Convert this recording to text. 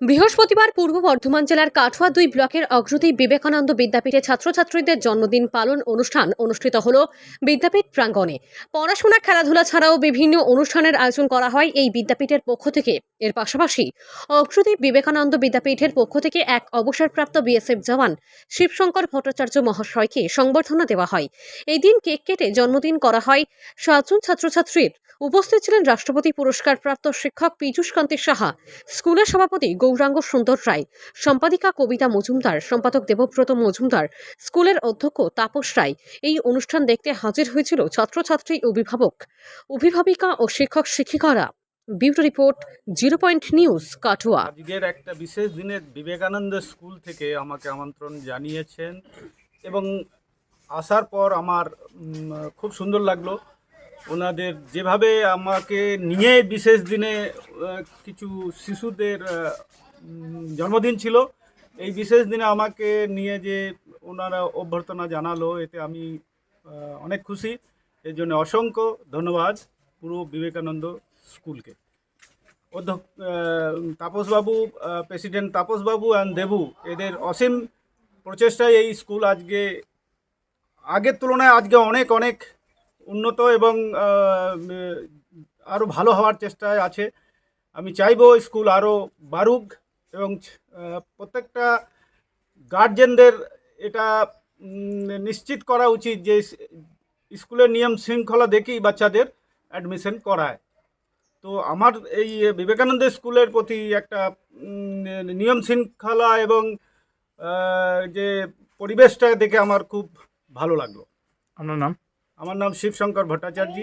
বৃহস্পতিবার পূর্ব বর্ধমান জেলার কাঠুয়া দুই ব্লকের অগ্রদী বিবেকানন্দ বিদ্যাপীঠে ছাত্রছাত্রীদের জন্মদিন পালন অনুষ্ঠান অনুষ্ঠিত হল বিদ্যাপীঠ প্রাঙ্গণে। পড়াশোনা, খেলাধুলা ছাড়াও বিভিন্ন অনুষ্ঠানের আয়োজন করা হয় এই বিদ্যাপীঠের পক্ষ থেকে। এর পাশাপাশি অগ্রদী বিবেকানন্দ বিদ্যাপীঠের পক্ষ থেকে এক অবসরপ্রাপ্ত বিএসএফ জওয়ান শিবশঙ্কর ভট্টাচার্য মহাশয়কে সংবর্ধনা দেওয়া হয়। এই দিন কেক কেটে জন্মদিন করা হয়। সাতজন ছাত্রছাত্রীর উপস্থিত ছিলেন রাষ্ট্রপতি পুরস্কারপ্রাপ্ত শিক্ষক পীযূষ কান্তি সাহা, স্কুলের সভাপতি গৌরাঙ্গ সুন্দর রায়, সম্পাদিকা কবিতা মজুমদার, সম্পাদক দেবব্রত মজুমদার, স্কুলের অধ্যক্ষ তাপস রায়। এই অনুষ্ঠান দেখতে হাজির হয়েছিল ছাত্রছাত্রী অভিভাবক, অভিভাবিকা ও শিক্ষক শিক্ষিকারা। Bureau report, zero point news, Katwa. আজকের একটা বিশেষ দিনে বিবেকানন্দ স্কুল থেকে আমাকে আমন্ত্রণ জানিয়েছেন এবং আসার পর আমার খুব সুন্দর লাগল। ওনাদের যেভাবে আমাকে নিয়ে বিশেষ দিনে কিছু শিশুদের জন্মদিন ছিল, এই বিশেষ দিনে আমাকে নিয়ে যে ওনারা অভ্যর্থনা জানালো, এতে আমি অনেক খুশি। এর জন্য অসংখ্য ধন্যবাদ পুরো বিবেকানন্দ স্কুলকে। অধ্যক্ষ তাপসবাবু প্রেসিডেন্ট তাপসবাবু অ্যান্ড দেবু, এদের অসীম প্রচেষ্টায় এই স্কুল আজকে, আগের তুলনায় আজকে অনেক অনেক উন্নত এবং আরও ভালো হওয়ার চেষ্টায় আছে। আমি চাইব স্কুল আরও বাড়ুক এবং প্রত্যেকটা গার্জেনদের এটা নিশ্চিত করা উচিত যে স্কুলের নিয়ম শৃঙ্খলা দেখেই বাচ্চাদের অ্যাডমিশন করায়। তো আমার এই বিবেকানন্দ স্কুলের প্রতি একটা নিয়ম শৃঙ্খলা এবং যে পরিবেশটা দেখে আমার খুব ভালো লাগল। আপনার নাম? আমার নাম শিবশঙ্কর ভট্টাচার্য।